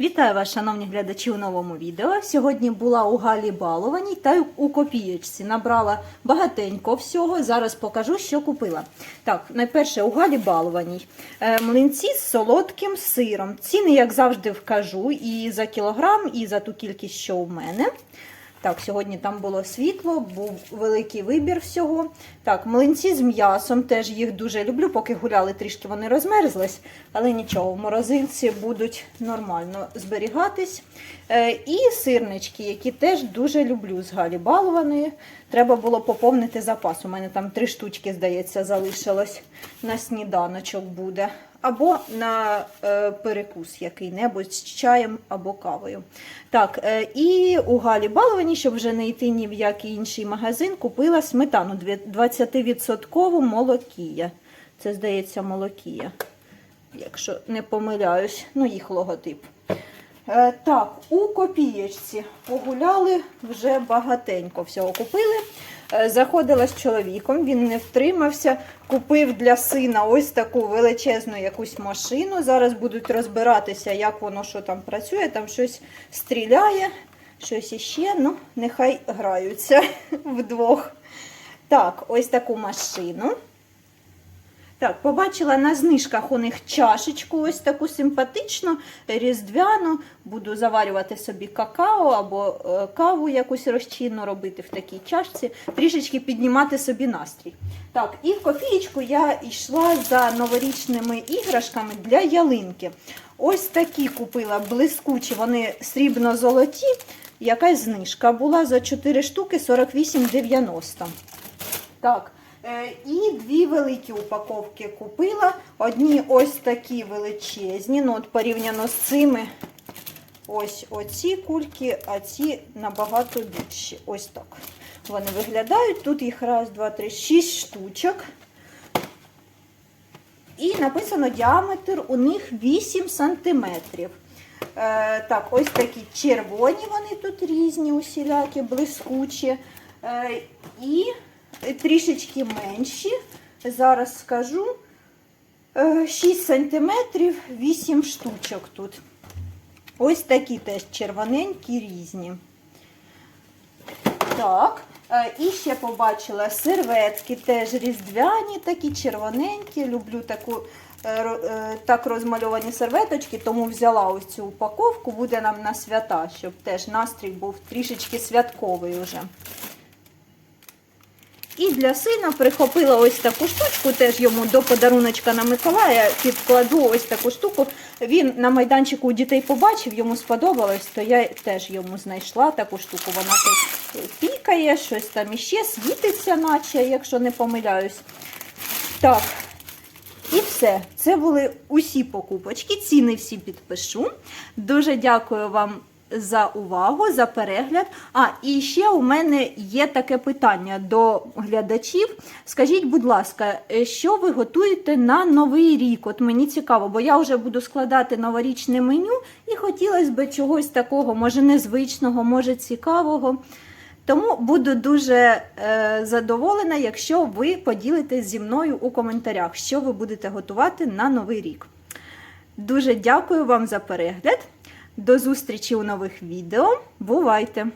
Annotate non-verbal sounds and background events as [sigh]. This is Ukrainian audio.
Вітаю вас, шановні глядачі, у новому відео. Сьогодні була у Галі Балованій та у копієчці. Набрала багатенько всього. Зараз покажу, що купила. Так, найперше у Галі Балованій. Е, Млинці з солодким сиром. Ціни, як завжди, вкажу і за кілограм, і за ту кількість, що у мене. Так, сьогодні там було світло, був великий вибір всього. Так, млинці з м'ясом теж їх дуже люблю. Поки гуляли, трішки вони розмерзлись, але нічого, в морозилці будуть нормально зберігатись. Е, і сирнички, які теж дуже люблю з Галі. Треба було поповнити запас. У мене там три штучки, здається, залишилось на сніданочок буде. Або на е, перекус який-небудь з чаєм або кавою. Так, е, і у Галі Баловані, щоб вже не йти ні в який інший магазин, купила сметану 20% молокія. Це, здається, молокія, якщо не помиляюсь, ну їх логотип. Е, так, у копієчці погуляли вже багатенько всього купили. Е, Заходила з чоловіком, він не втримався, купив для сина ось таку величезну якусь машину. Зараз будуть розбиратися, як воно що там працює, там щось стріляє, щось іще. Ну, нехай граються [laughs] вдвох. Так, ось таку машину. Так, побачила на знижках у них чашечку, ось таку симпатичну, різдвяну. Буду заварювати собі какао або е, каву якусь розчинну робити в такій чашці, трішечки піднімати собі настрій. Так, і в кофієчку я йшла за новорічними іграшками для ялинки. Ось такі купила блискучі, вони срібно-золоті. Якась знижка була за 4 штуки 48,90. Так. Е, І дві великі упаковки купила. Одні ось такі величезні. Ну, от порівняно з цими. Ось оці кульки, а ці набагато більші. Ось так. Вони виглядають. Тут їх раз, два, три, шість штучок. І написано діаметр у них 8 сантиметрів. Е, так, ось такі червоні вони тут різні, усілякі, блискучі. Е, і трішечки менші. Зараз скажу. Е, 6 сантиметрів, 8 штучок тут. Ось такі теж червоненькі різні. Так. е, І ще побачила серветки, теж різдвяні, такі червоненькі. Люблю таку е, е, так розмальовані серветочки, тому взяла ось цю упаковку, буде нам на свята, щоб теж настрій був трішечки святковий уже. І для сина прихопила ось таку штучку, теж йому до подаруночка на Миколая підкладу ось таку штуку. Він на майданчику у дітей побачив, йому сподобалось, то я теж йому знайшла таку штуку. Вона тут пікає, щось там іще, світиться, наче, якщо не помиляюсь. Так, і все. Це були усі покупочки. Ціни всі підпишу. Дуже дякую вам за увагу, за перегляд. А, і ще у мене є таке питання до глядачів. Скажіть, будь ласка, е, що ви готуєте на новий рік? От мені цікаво, бо я вже буду складати новорічне меню і хотілося б чогось такого, може незвичного, може цікавого. Тому буду дуже е, задоволена, якщо ви поділитесь зі мною у коментарях, що ви будете готувати на новий рік. Дуже дякую вам за перегляд. До зустрічі у нових відео. Бувайте!